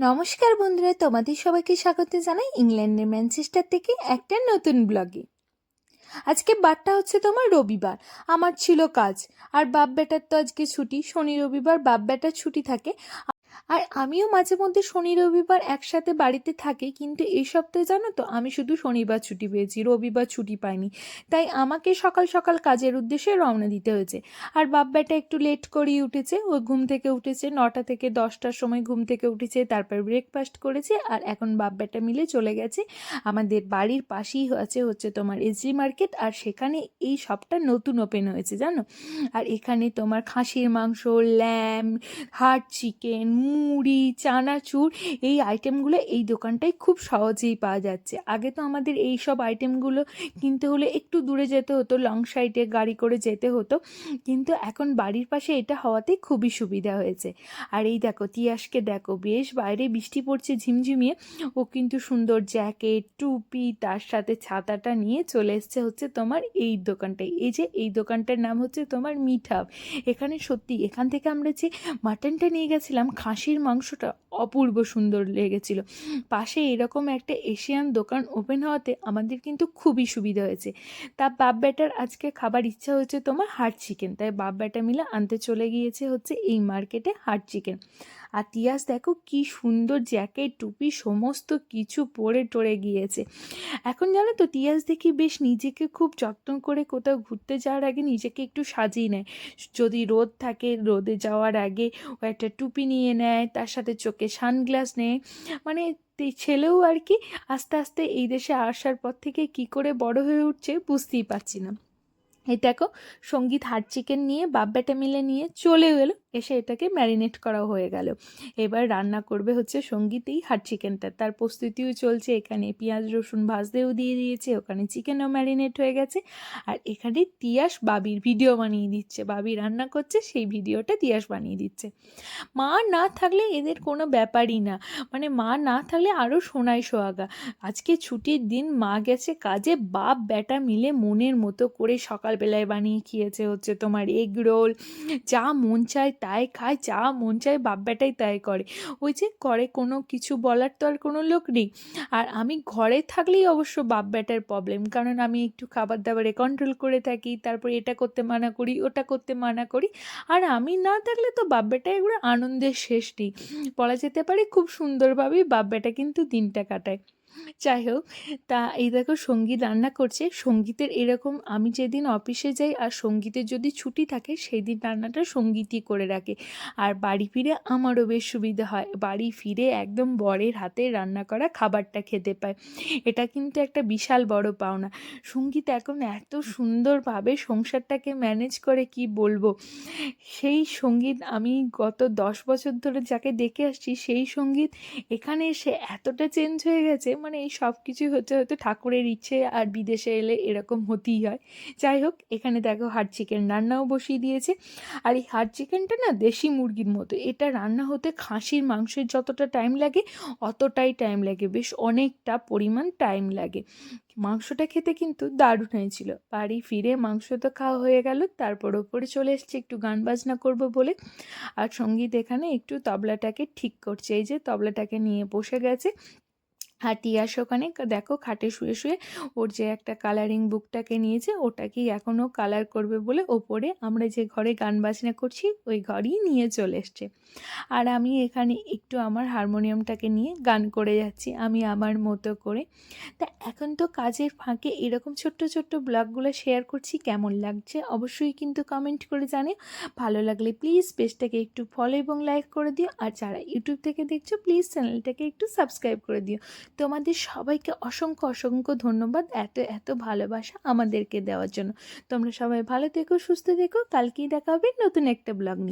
নমস্কার বন্ধুরা, তোমাদের সবাইকে স্বাগত জানাই ইংল্যান্ডের ম্যানচেস্টার থেকে একটা নতুন ব্লগে। আজকে বারটা হচ্ছে তোমার রবিবার, আমার ছিল কাজ। আর বাপ বেটার তো আজকে ছুটি, শনি রবিবার বাপ বেটার ছুটি থাকে। আর আমিও মাঝে মধ্যে শনি রবিবার একসাথে বাড়িতে থাকি, কিন্তু এই সপ্তাহে জানো তো, আমি শুধু শনিবার ছুটি পেয়েছি, রবিবার ছুটি পাইনি। তাই আমাকে সকাল সকাল কাজের উদ্দেশ্যে রওনা দিতে হয়েছে। আর বাপ বেটা একটু লেট করেই উঠেছে, ও ঘুম থেকে উঠেছে, নটা থেকে দশটার সময় ঘুম থেকে উঠেছে, তারপর ব্রেকফাস্ট করেছে, আর এখন বাপ বেটা মিলে চলে গেছে। আমাদের বাড়ির পাশেই আছে হচ্ছে তোমার এসজি মার্কেট আর সেখানে এই শপটা নতুন ওপেন হয়েছে, জানো? আর এখানে তোমার খাসির মাংস ল্যাম হার্ড চিকেন মুড়ি, চানাচুর এই আইটেমগুলো এই দোকানটায় খুব সহজেই পাওয়া যাচ্ছে। আগে তো আমাদের এই সব আইটেমগুলো কিনতে হলে একটু দূরে যেতে হতো লং সাইডে গাড়ি করে যেতে হতো। কিন্তু এখন বাড়ির পাশে এটা হওয়াতে খুবই সুবিধা হয়েছে। আর এই দেখো, তিয়াসকে দেখো, বেশ বাইরে বৃষ্টি পড়ছে ঝিমঝিমিয়ে। ও কিন্তু সুন্দর জ্যাকেট টুপি, তার সাথে ছাতাটা নিয়ে চলে এসছে হচ্ছে তোমার এই দোকানটায়। এই যে এই দোকানটার নাম হচ্ছে তোমার মিঠাব এখানে সত্যি এখান থেকে আমরা যে মাটনটা নিয়ে গেছিলাম খাসির মাংসটা অপূর্ব সুন্দর লেগেছিল। পাশে এরকম একটা এশিয়ান দোকান ওপেন হওয়াতে আমাদের কিন্তু খুবই সুবিধা হয়েছে। তা বাপ ব্যাটার আজকে খাবার ইচ্ছা হচ্ছে তোমার হার্ড চিকেন তাই বাপ ব্যাটা মিলে আনতে চলে গিয়েছে হচ্ছে এই মার্কেটে হার্ড চিকেন আর তিয়াস দেখো কি সুন্দর জ্যাকেট টুপি, সমস্ত কিছু পরে টরে গিয়েছে। এখন জানো তো তিয়াস দেখি বেশ নিজেকে খুব যত্ন করে কোথাও ঘুরতে যাওয়ার আগে নিজেকে একটু সাজিয়ে নেয়। যদি রোদ থাকে, রোদে যাওয়ার আগে ও একটা টুপি নিয়ে নেয়, তার সাথে চোখে সানগ্লাস নেয় মানে ছেলেও আর কি আস্তে আস্তে এই দেশে আসার পর থেকে কি করে বড় হয়ে উঠছে বুঝতেই পারছি না। এই দেখো, সংগীত হাট চিকেন নিয়ে বাপ বেটা মিলে নিয়ে চলে এলো এসে এটাকে ম্যারিনেট করা হয়ে গেল। এবার রান্না করবে হচ্ছে সঙ্গীতেই হাট চিকেনটা তার প্রস্তুতিও চলছে, এখানে পেঁয়াজ, রসুন ভাজতেও দিয়ে দিয়েছে, ওখানে চিকেনও ম্যারিনেট হয়ে গেছে। আর এখানে তিয়াস বাবির ভিডিও বানিয়ে দিচ্ছে, বাবি রান্না করছে, সেই ভিডিওটা তিয়াস বানিয়ে দিচ্ছে। মা না থাকলে এদের কোনো ব্যাপারই না মানে মা না থাকলে আরও সোনায় সোহাগা। আজকে ছুটির দিন মা গেছে কাজে বাপ বেটা মিলে মনের মতো করে সকালবেলায় বানিয়ে খেয়েছে হচ্ছে তোমার এগ রোল যা মন চায় তাই খায়, যা মন চায় বাপ বেটাই তাই করে। ওই যে করে কোনো কিছু বলার তো আর কোনো লোক নেই। আর আমি ঘরে থাকলেই অবশ্য বাপ বেটার প্রবলেম কারণ আমি একটু খাবার দাবারে কন্ট্রোল করে থাকি, তারপর এটা করতে মানা করি, ওটা করতে মানা করি। আর আমি না থাকলে তো বাপ বেটা এগুলো আনন্দের শেষ নেই। বলা যেতে পারে খুব সুন্দরভাবেই বাপ বেটা কিন্তু দিনটা কাটায়। যাই হোক তা এই দেখো সংগীত রান্না করছে। সঙ্গীতের এরকম আমি যেদিন অফিসে যাই আর সঙ্গীতের যদি ছুটি থাকে সেই দিন রান্নাটা সঙ্গীতই করে রাখে। আর বাড়ি ফিরে আমারও বেশ সুবিধা হয়। বাড়ি ফিরে একদম বরের হাতে রান্না করা খাবারটা খেতে পায়। এটা কিন্তু একটা বিশাল বড় পাওনা। সংগীত এখন এত সুন্দরভাবে সংসারটাকে ম্যানেজ করে কি বলব? সেই সংগীত আমি গত দশ বছর ধরে যাকে দেখে আসছি, সেই সংগীত এখানে এসে এতটা চেঞ্জ হয়ে গেছে মানে এই সব কিছুই হচ্ছে হয়তো ঠাকুরের ইচ্ছে আর বিদেশে এলে এরকম হতেই হয়। যাই হোক, এখানে দেখো হার্ড চিকেন রান্নাও বসিয়ে দিয়েছে। আর এই হার্ড চিকেনটা না দেশি মুরগির মতো। এটা রান্না হতে খাসির, মাংসের যতটা টাইম লাগে, অতটাই টাইম লাগে। বেশ অনেকটা পরিমাণ টাইম লাগে। মাংসটা খেতে কিন্তু দারুণ হয়েছিল। বাড়ি ফিরে মাংস তো খাওয়া হয়ে গেল, তারপর ওপরে চলে এসছে, একটু গান বাজনা করব বলে। আর সংগীত এখানে একটু তবলাটাকে ঠিক করছে। এই যে তবলাটাকে নিয়ে বসে গেছে। আর টিয়াস ওখানে। দেখো খাটে শুয়ে শুয়ে ওর যে একটা কালারিং বুকটাকে নিয়েছে, ওটাকেই এখনও কালার করবে বলে ওপরে আমরা যে ঘরে গান বাজনা করছি, ওই ঘরেই নিয়ে চলে এসছে। আর আমি এখানে একটু আমার হারমোনিয়ামটাকে নিয়ে গান করে যাচ্ছি, আমি আমার মতো করে। তা এখন তো কাজের ফাঁকে এরকম ছোট্ট ছোট্ট ব্লগগুলো শেয়ার করছি, কেমন লাগছে অবশ্যই কিন্তু কমেন্ট করে জানে ভালো লাগলে প্লিজ পেজটাকে একটু ফলো এবং লাইক করে দিও। আর যারা ইউটিউব থেকে দেখছ প্লিজ চ্যানেলটাকে একটু সাবস্ক্রাইব করে দিও। তোমাদের সবাইকে অসংখ্য অসংখ্য ধন্যবাদ এত এত ভালোবাসা আমাদেরকে দেওয়ার জন্য। তোমরা সবাই ভালো থেকো, সুস্থ থেকো। কালকেই দেখা হবে নতুন একটা ব্লগ নিয়ে।